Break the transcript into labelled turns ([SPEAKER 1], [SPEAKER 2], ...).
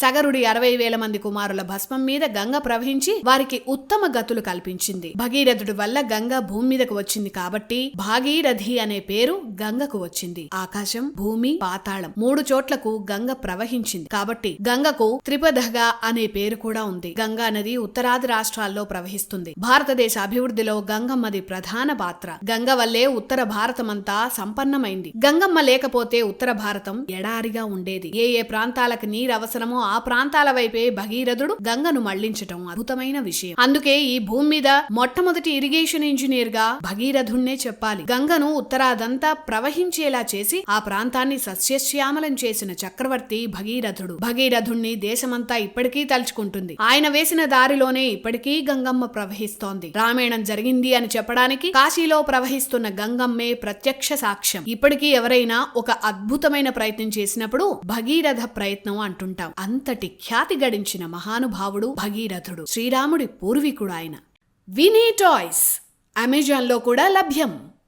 [SPEAKER 1] సగరుడి అరవై వేల మంది కుమారుల భస్మం మీద గంగ ప్రవహించి వారికి ఉత్తమ గతులు కల్పించింది. భగీరథుడి వల్ల గంగ భూమి మీదకు వచ్చింది కాబట్టి భాగీరథి అనే పేరు గంగకు వచ్చింది. ఆకాశం భూమి పాతాళం మూడు చోట్లకు గంగ ప్రవహించింది. కాబట్టి గంగకు త్రిపదగా అనే పేరు కూడా ఉంది. గంగా నది ఉత్తరాది రాష్ట్రాల్లో ప్రవహిస్తుంది. భారతదేశ అభివృద్ధిలో గంగమ్మది ప్రధాన పాత్ర. గంగ వల్లే ఉత్తర భారతమంతా సంపన్నమైంది. గంగమ్మ లేకపోతే ఉత్తర భారతం ఎడారిగా ఉండేది. ఏ ఏ ప్రాంతాలకు నీరు అవసరమో ఆ ప్రాంతాల వైపే భగీరథుడు గంగను మళ్ళించటం అద్భుతమైన విషయం. అందుకే ఈ భూమి మీద మొట్టమొదటి ఇరిగేషన్ ఇంజనీర్గా భగీరథుణ్ణే చెప్పాలి. గంగను ఉత్తరాదంతా ప్రవహించేలా చేసి ఆ ప్రాంతాన్ని సస్యశ్యామలం చేసిన చక్రవర్తి భగీరథుడు. భగీరథుణ్ణి దేశమంతా ఇప్పటికీ తలుచుకుంటుంది. ఆయన వేసిన దారిలోనే ఇప్పటికీ గంగమ్మ ప్రవహిస్తోంది. రామాయణం జరిగింది అని చెప్పడానికి కాశీలో ప్రవహిస్తున్న గంగమ్మే ప్రత్యక్ష సాక్ష్యం. ఇప్పటికీ ఎవరైనా ఒక అద్భుతమైన ప్రయత్నం చేసినప్పుడు భగీరథ ప్రయత్నం అంటుంటాం. అంతటి ఖ్యాతి గడించిన మహానుభావుడు భగీరథుడు శ్రీరాముడి పూర్వీకుడు ఆయన. వినీ టాయ్స్ అమెజాన్లో కూడా లభ్యం.